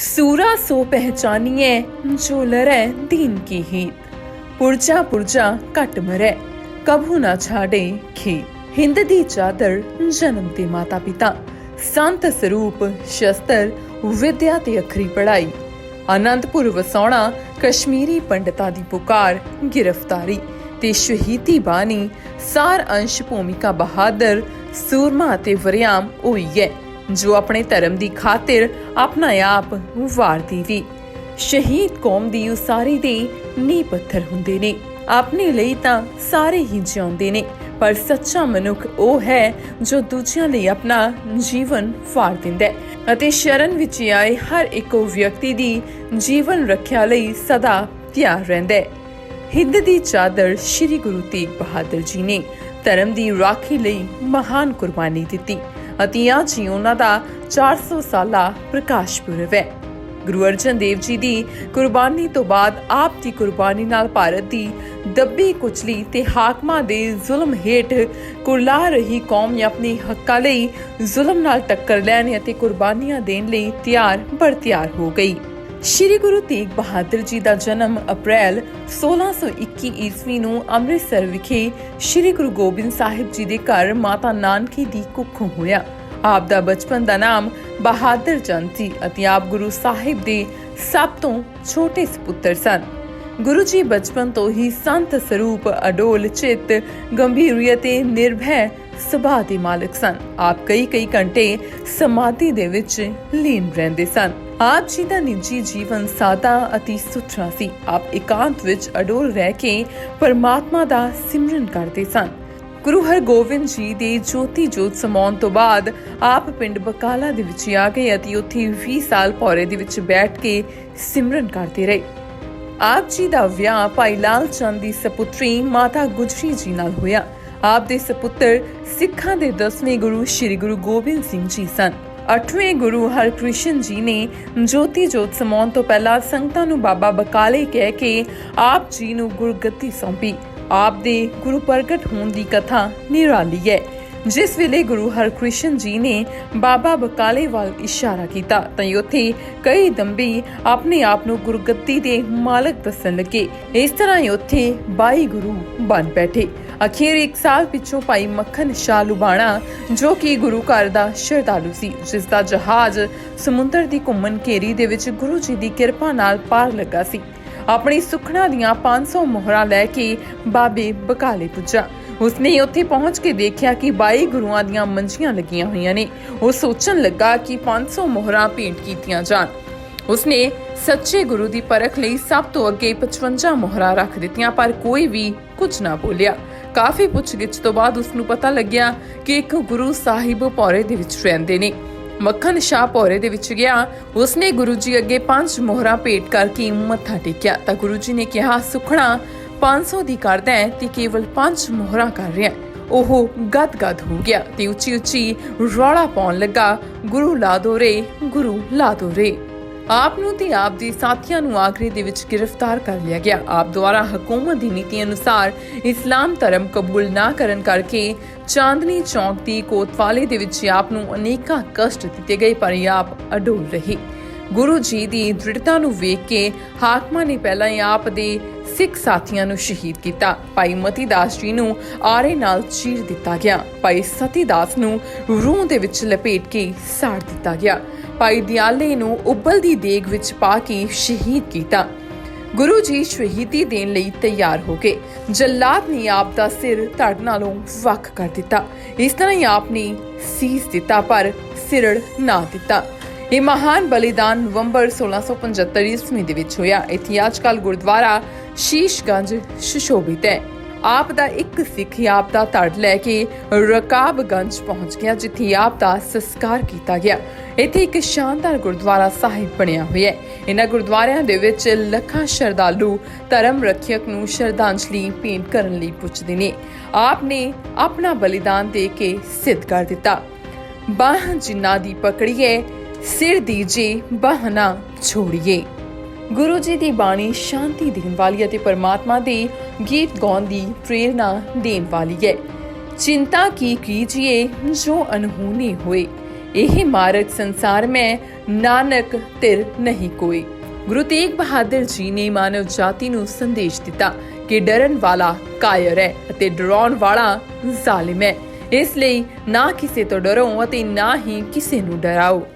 सूरा सो पहचानिए जो लरै दीन की हीत ਪੁਰਜਾ ਪੁਰਜਾ ਘਟ ਮਰੈ ਕਭੂ ਨਾ ਛਾੜੇ ਖੀ ਹਿੰਦ ਦੀ ਚਾਦਰ ਜਨਮ ਤੇ ਮਾਤਾ ਪਿਤਾ ਸੰਤ ਸਰੂਪ ਸ਼ਸਤਰ ਵਿਦਿਆ ਤੇ ਅਖਰੀ ਪੜਾਈ ਅਨੰਦਪੁਰ ਵਸਾਉਣਾ ਕਸ਼ਮੀਰੀ ਪੰਡਤਾਂ ਦੀ ਪੁਕਾਰ ਗ੍ਰਿਫਤਾਰੀ ਤੇ ਸ਼ਹੀਦੀ ਬਾਣੀ ਸਾਰ ਅੰਸ਼ ਭੂਮਿਕਾ ਬਹਾਦਰ ਸੂਰਮਾ ਤੇ ਵਰਿਆਮ ਹੋਈ ਹੈ ਜੋ ਆਪਣੇ ਧਰਮ ਦੀ ਖਾਤਰ ਆਪਣਾ ਆਪ ਵਾਰਦੀ ਵੀ। ਸ਼ਹੀਦ ਕੌਮ ਦੀ ਉਸਾਰੀ ਦੇ ਨੀਂਹ ਪੱਥਰ ਹੁੰਦੇ ਨੇ। ਆਪਣੇ ਲਈ ਤਾਂ ਸਾਰੇ ਹੀ ਜਿਉਂਦੇ ਨੇ, ਪਰ ਸੱਚਾ ਮਨੁੱਖ ਉਹ ਹੈ ਜੋ ਦੂਜਿਆਂ ਲਈ ਆਪਣਾ ਜੀਵਨ ਫਾੜ ਦਿੰਦਾ ਹੈ ਅਤੇ ਸ਼ਰਨ ਵਿੱਚ ਆਏ ਹਰ ਇੱਕੋ ਵਿਅਕਤੀ ਦੀ ਜੀਵਨ ਰੱਖਿਆ ਲਈ ਸਦਾ ਤਿਆਰ ਰਹਿੰਦਾ ਹੈ। ਹਿੰਦ ਦੀ ਚਾਦਰ ਸ੍ਰੀ ਗੁਰੂ ਤੇਗ ਬਹਾਦਰ ਜੀ ਨੇ ਧਰਮ ਦੀ ਰਾਖੀ ਲਈ ਮਹਾਨ ਕੁਰਬਾਨੀ ਦਿੱਤੀ। ਅਤੇ ਅੱਜ ਹੀ ਉਹਨਾਂ ਦਾ 400 ਸਾਲਾ ਪ੍ਰਕਾਸ਼ ਪੁਰਬ ਹੈ। ਗੁਰੂ ਅਰਜਨ ਦੇਵ ਜੀ ਦੀ ਕੁਰਬਾਨੀ ਤੋਂ ਬਾਅਦ ਆਪ ਦੀ ਕੁਰਬਾਨੀ ਨਾਲ ਭਾਰਤ ਦੀ ਦੱਬੀ ਕੁਚਲੀ ਤੇ ਹਾਕਮਾਂ ਦੇ ਜ਼ੁਲਮ ਹੇਠ ਕੁਰਲਾ ਰਹੀ ਕੌਮ ਨੇ ਆਪਣੇ ਹੱਕਾਂ ਲਈ ਜ਼ੁਲਮ ਨਾਲ ਟੱਕਰ ਲੈਣ ਅਤੇ ਕੁਰਬਾਨੀਆਂ ਦੇਣ ਲਈ ਤਿਆਰ, ਬਰ ਤਿਆਰ ਹੋ ਗਈ। ਸ਼੍ਰੀ ਗੁਰੂ ਤੇਗ ਬਹਾਦਰ ਜੀ ਦਾ ਜਨਮ ਅਪ੍ਰੈਲ 1621 ਈਸਵੀ ਨੂੰ ਅੰਮ੍ਰਿਤਸਰ ਵਿਖੇ ਸ਼੍ਰੀ ਗੁਰੂ ਗੋਬਿੰਦ ਸਾਹਿਬ ਜੀ ਦੇ ਘਰ ਮਾਤਾ ਨਾਨਕੀ ਦੀ ਕੁੱਖੋਂ ਹੋਇਆ। ਆਪ ਦਾ ਬਚਪਨ ਦਾ ਨਾਮ ਬਹਾਦਰ ਚੰਦ ਸੀ ਅਤੇ ਆਪ ਗੁਰੂ ਸਾਹਿਬ ਦੇ ਸਭ ਤੋਂ ਛੋਟੇ ਸੁਪੁੱਤਰ ਸਨ। ਗੁਰੂ ਜੀ ਬਚਪਨ ਤੋਂ ਹੀ ਸੰਤ ਸਰੂਪ ਅਡੋਲ ਚਿੱਤ ਗੰਭੀਰ ਅਤੇ ਨਿਰਭੈ ਸੁਭਾਅ ਦੇ ਮਾਲਕ ਸਨ। ਆਪ ਕਈ ਕਈ ਘੰਟੇ ਸਮਾਧੀ ਦੇ ਵਿੱਚ ਲੀਨ ਰਹਿੰਦੇ ਸਨ। ਆਪ ਜੀ ਦਾ ਨਿੱਜੀ ਜੀਵਨ ਸਾਦਾ ਅਤੇ ਸੁਥਰਾ ਸੀ। ਆਪ ਇਕਾਂਤ ਵਿੱਚ ਅਡੋਲ ਰਹਿ ਕੇ ਪਰਮਾਤਮਾ ਦਾ ਸਿਮਰਨ ਕਰਦੇ ਸਨ। ਗੁਰੂ ਹਰਗੋਬਿੰਦ ਜੀ ਦੇ ਜੋਤੀ ਜੋਤ ਸਮਾਉਣ ਤੋਂ ਬਾਅਦ ਆਪ ਪਿੰਡ ਬਕਾਲਾ ਦੇ ਵਿੱਚ ਆ ਗਏ ਅਤੇ ਉੱਥੇ 20 ਸਾਲ ਪੌਰੇ ਦੇ ਵਿੱਚ ਬੈਠ ਕੇ ਸਿਮਰਨ ਕਰਦੇ ਰਹੇ। ਆਪ ਜੀ ਦਾ ਵਿਆਹ ਭਾਈ ਲਾਲ ਚੰਦ ਦੀ ਸਪੁੱਤਰੀ ਮਾਤਾ ਗੁਜਰੀ ਜੀ ਨਾਲ ਹੋਇਆ। ਆਪ ਦੇ ਸਪੁੱਤਰ ਸਿੱਖਾਂ ਦੇ 10ਵੇਂ ਗੁਰੂ ਸ੍ਰੀ ਗੁਰੂ ਗੋਬਿੰਦ ਸਿੰਘ ਜੀ ਸਨ। 8ਵੇਂ ਗੁਰੂ ਹਰਕ੍ਰਿਸ਼ਨ ਜੀ ਨੇ ਜੋਤੀ ਜੋਤ ਸਮਾਉਣ ਤੋਂ ਪਹਿਲਾਂ ਸੰਗਤਾਂ ਨੂੰ ਬਾਬਾ ਬਕਾਲੇ ਕਹਿ ਕੇ ਆਪ ਜੀ ਨੂੰ ਗੁਰਗੱਦੀ ਸੌਂਪੀ। ਆਪ ਦੇ ਗੁਰੂ ਪ੍ਰਗਟ ਹੋਣ ਦੀ ਕਥਾ ਨਿਰਾਲੀ ਹੈ। ਜਿਸ ਵੇਲੇ ਗੁਰੂ ਹਰਕ੍ਰਿਸ਼ਨ ਜੀ ਨੇ ਬਾਬਾ ਬਕਾਲੇ ਵੱਲ ਇਸ਼ਾਰਾ ਕੀਤਾ, ਤਾਂ ਉੱਥੇ ਕਈ ਦੰਬੀ ਆਪਣੇ ਆਪ ਨੂੰ ਗੁਰਗੱਦੀ ਦੇ ਮਾਲਕ ਦੱਸਣ ਲੱਗੇ। ਇਸ ਤਰ੍ਹਾਂ ਹੀ ਉੱਥੇ 22 ਗੁਰੂ ਬਣ ਬੈਠੇ। ਅਖੀਰ ਇੱਕ ਸਾਲ ਪਿੱਛੋਂ ਭਾਈ ਮੱਖਣ ਸ਼ਾਹ ਲੁਬਾਣਾ, ਜੋ ਕਿ ਗੁਰੂ ਘਰ ਦਾ ਸ਼ਰਧਾਲੂ ਸੀ, ਜਿਸ ਦਾ ਜਹਾਜ਼ ਸਮੁੰਦਰ ਦੀ ਘੁੰਮਣ ਘੇਰੀ ਦੇ ਵਿੱਚ ਗੁਰੂ ਜੀ ਦੀ ਕਿਰਪਾ ਨਾਲ ਪਾਰ ਲੱਗਾ ਸੀ। ਆਪਣੀ ਸੁਖਣਾ ਦੀਆਂ 500 ਮੋਹਰਾਂ ਲੈ ਕੇ ਬਾਬੇ ਬਕਾਲੇ ਪੁੱਜਾ। ਉਸਨੇ ਉੱਥੇ ਪਹੁੰਚ ਕੇ ਦੇਖਿਆ ਕਿ 22 ਗੁਰੂਆਂ ਦੀਆਂ ਮੰਜੀਆਂ ਲੱਗੀਆਂ ਹੋਈਆਂ ਨੇ। ਉਹ ਸੋਚਣ ਲੱਗਾ ਕਿ 500 ਮੋਹਰਾਂ ਭੇਂਟ ਕੀਤੀਆਂ ਜਾਣ। ਉਸਨੇ ਸੱਚੇ ਗੁਰੂ ਦੀ ਪਰਖ ਲਈ ਸਭ ਤੋਂ ਅੱਗੇ 55 ਮੋਹਰਾਂ ਰੱਖ ਦਿੱਤੀਆਂ, ਪਰ ਕੋਈ ਵੀ ਕੁਝ ਨਾ ਬੋਲਿਆ। ਕਾਫੀ ਪੁੱਛਗਿੱਛ ਤੋਂ ਬਾਅਦ ਉਸ ਨੂੰ ਪਤਾ ਲੱਗਿਆ ਕਿ ਇੱਕ ਗੁਰੂ ਸਾਹਿਬ ਪੌਰੇ ਦੇ ਵਿੱਚ ਰਹਿੰਦੇ ਨੇ। ਮੱਖਣ ਸ਼ਾਹ ਪੌਰੇ ਦੇ ਵਿੱਚ ਗਿਆ। ਉਸਨੇ ਗੁਰੂ ਜੀ ਅੱਗੇ ਪੰਜ ਮੋਹਰਾਂ ਭੇਟ ਕਰਕੇ ਮੱਥਾ ਟੇਕਿਆ। ਤਾਂ ਗੁਰੂ ਜੀ ਨੇ ਕਿਹਾ, ਸੁਖਣਾ 500 ਦੀ ਕਰਦਾ ਹੈ ਤੇ ਕੇਵਲ ਪੰਜ ਮੋਹਰਾਂ ਕਰ ਰਿਹਾ ਹੈ। ਉਹ ਗਦ-ਗਦ ਹੋ ਗਿਆ ਤੇ ਉੱਚੀ ਉੱਚੀ ਰੌਲਾ ਪਾਉਣ ਲੱਗਾ। ਗੁਰੂ ਲਾ ਦੋ ਰੇ, ਗੁਰੂ ਲਾ ਦੋ ਰੇ। ਆਪ ਨੂੰ ਤੇ ਆਪ ਦੇ ਸਾਥੀਆਂ ਨੂੰ ਆਗਰੇ ਦੇ ਵਿੱਚ ਗ੍ਰਿਫਤਾਰ ਕਰ ਲਿਆ ਗਿਆ। ਆਪ ਦੁਆਰਾ ਹਕੂਮਤ ਦੀ ਨੀਤੀ ਅਨੁਸਾਰ ਇਸਲਾਮ ਧਰਮ ਕਬੂਲ ਨਾ ਕਰਨ ਕਰਕੇ ਚਾਂਦਨੀ ਚੌਂਕ ਦੀ ਕੋਤਵਾਲੇ ਦੇ ਵਿੱਚ ਆਪ ਨੂੰ ਅਨੇਕਾਂ ਕਸ਼ਟ ਦਿੱਤੇ ਗਏ, ਪਰ ਆਪ ਅਡੋਲ ਰਹੇ। ਗੁਰੂ ਜੀ ਦੀ ਦ੍ਰਿੜਤਾ ਨੂੰ ਵੇਖ ਕੇ ਹਾਕਮਾਂ ਨੇ ਪਹਿਲਾਂ ਹੀ ਆਪ ਦੇ ਸਿੱਖ ਸਾਥੀਆਂ ਨੂੰ ਸ਼ਹੀਦ ਕੀਤਾ। ਭਾਈ ਮਤੀ ਦਾਸ ਜੀ ਨੂੰ ਆਰੇ ਨਾਲ ਚੀਰ ਦਿੱਤਾ ਗਿਆ। ਭਾਈ ਸਤੀ ਦਾਸ ਨੂੰ ਰੂਹ ਦੇ ਵਿੱਚ ਲਪੇਟ ਕੇ ਸਾੜ ਦਿੱਤਾ ਗਿਆ। ਭਾਈ ਦਿਆਲੇ ਨੂੰ ਉਬਲਦੀ ਦੇਗ ਵਿੱਚ ਪਾ ਕੇ ਸ਼ਹੀਦ ਕੀਤਾ। ਗੁਰੂ ਜੀ ਸ਼ਹੀਦੀ ਦੇਣ ਲਈ ਤਿਆਰ ਹੋ ਗਏ ਜੱਲਾਦ ਨੇ ਆਪ ਦਾ ਸਿਰ ਧੜ ਨਾਲੋਂ ਵੱਖ ਕਰ ਦਿੱਤਾ। ਇਸ ਤਰ੍ਹਾਂ ਹੀ ਆਪ ਨੇ ਸੀਸ ਦਿੱਤਾ ਪਰ ਸਿਰੜ ਨਾ ਦਿੱਤਾ। ਇਹ ਮਹਾਨ ਬਲੀਦਾਨ ਨਵੰਬਰ 1675 ਈਸਵੀ ਦੇ ਵਿੱਚ ਹੋਇਆ। ਇੱਥੇ ਅੱਜਕੱਲ ਗੁਰਦੁਆਰਾ ਸ਼ੀਸ਼ਗੰਜ ਸੁਸ਼ੋਭਿਤ ਹੈ। ਆਪ ਦਾ ਇੱਕ ਸਿੱਖ ਆਪ ਦਾ ਧੜ ਲੈ ਕੇ ਰਕਾਬਗੰਜ ਪਹੁੰਚ ਗਿਆ, ਜਿੱਥੇ ਆਪ ਦਾ ਸੰਸਕਾਰ ਕੀਤਾ ਗਿਆ। ਇੱਥੇ ਇੱਕ ਸ਼ਾਨਦਾਰ ਗੁਰਦੁਆਰਾ ਸਾਹਿਬ ਬਣਿਆ ਹੋਇਆ ਹੈ। ਇਹਨਾਂ ਗੁਰਦੁਆਰਿਆਂ ਦੇ ਵਿੱਚ ਲੱਖਾਂ ਸ਼ਰਧਾਲੂ ਧਰਮ ਰੱਖਿਅਕ ਨੂੰ ਸ਼ਰਧਾਂਜਲੀ ਭੇਂਟ ਕਰਨ ਲਈ ਪੁੱਜਦੇ ਨੇ। ਆਪ ਨੇ ਆਪਣਾ ਬਲੀਦਾਨ ਦੇ ਕੇ ਸਿੱਧ ਕਰ ਦਿੱਤਾ। ਬਾਹ ਜਿਨ੍ਹਾਂ ਦੀ ਪਕੜੀ ਹੈ ਸਿਰ ਦੀਜੇ ਬਹਨਾ ਛੋੜੀਏ। ਗੁਰੂ ਜੀ ਦੀ ਬਾਣੀ ਸ਼ਾਂਤੀ ਦੇਣ ਵਾਲੀ ਅਤੇ ਪਰਮਾਤਮਾ ਦੇ ਗੀਤ ਗਾਉਣ ਦੀ ਪ੍ਰੇਰਣਾ ਦੇਣ ਵਾਲੀ ਹੈ। ਚਿੰਤਾ ਕੀ ਕੀਜੀਏ, ਜੋ ਅਨਹੋਨੀ ਹੋਏ। ਇਹ ਮਾਰਗ ਸੰਸਾਰ ਮੈਂ ਨਾਨਕ ਤਿਰ ਨਹੀਂ ਕੋਈ ਗੁਰੂ ਤੇਗ ਬਹਾਦਰ ਜੀ ਨੇ ਮਾਨਵ ਜਾਤੀ ਨੂੰ ਸੰਦੇਸ਼ ਦਿੱਤਾ ਕਿ ਡਰਨ ਵਾਲਾ ਕਾਇਰ ਹੈ ਅਤੇ ਡਰਾਉਣ ਵਾਲਾ ਜ਼ਾਲਿਮ ਹੈ। ਇਸ ਲਈ ਨਾ ਕਿਸੇ ਤੋਂ ਡਰੋ ਅਤੇ ਨਾ ਹੀ ਕਿਸੇ ਨੂੰ ਡਰਾਓ।